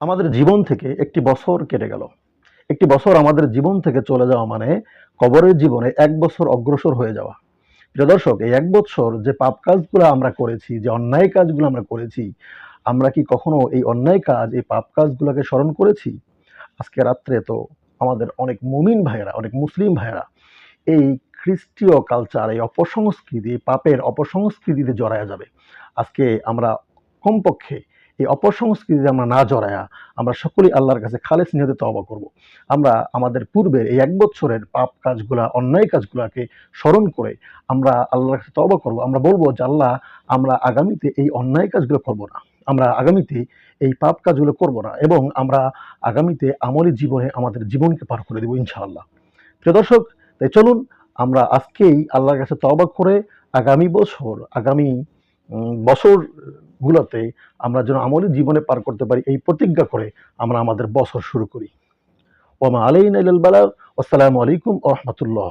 আমাদের জীবন থেকে একটি বছর কেটে গেল। একটি বছর আমাদের জীবন থেকে চলে যাওয়া মানে কবরের জীবনে এক বছর অগ্রসর হয়ে যাওয়া। প্রিয় দর্শক, এই এক বছর যে পাপ কাজগুলো আমরা করেছি, যে অন্যায় কাজগুলো আমরা করেছি, আমরা কি কখনো এই অন্যায় কাজ, এই পাপ কাজগুলোকে স্মরণ করেছি? আজকে রাত্রে তো আমাদের অনেক মুমিন ভাইয়েরা, অনেক মুসলিম ভাইয়েরা এই খ্রিস্টীয় কালচার এই অপসংস্কৃতি, পাপের অপসংস্কৃতিতে জড়ায়া যাবে। আজকে আমরা কমপক্ষে এই অপসংস্কৃতিতে আমরা না জড়ায়া আমরা সকলেই আল্লাহর কাছে খালেস নিহতে তওবা করব। আমরা আমাদের পূর্বের এই এক বছরের পাপ কাজগুলা অন্যায় কাজগুলাকে স্মরণ করে আমরা আল্লাহর কাছে তওবা করব। আমরা বলব যে আল্লাহ আমরা আগামীতে এই অন্যায় কাজগুলো করব না। আমরা আগামীতে এই পাপ কাজগুলো করব না এবং আমরা আগামীতে আমলি জীবনে আমাদের জীবনকে পার করে দেবো ইনশাআল্লাহ। প্রিয় দর্শক তাই চলুন আমরা আজকেই আল্লাহর কাছে তওবা করে আগামী বছর আগামী উম, বছরগুলোতে আমরা যেন আমলি জীবনে পার করতে পারি, এই প্রতিজ্ঞা করে আমরা আমাদের বছর শুরু করি। ওমা আলাইন বালাগ আসসালামু আলাইকুম রহমতুল্লাহ।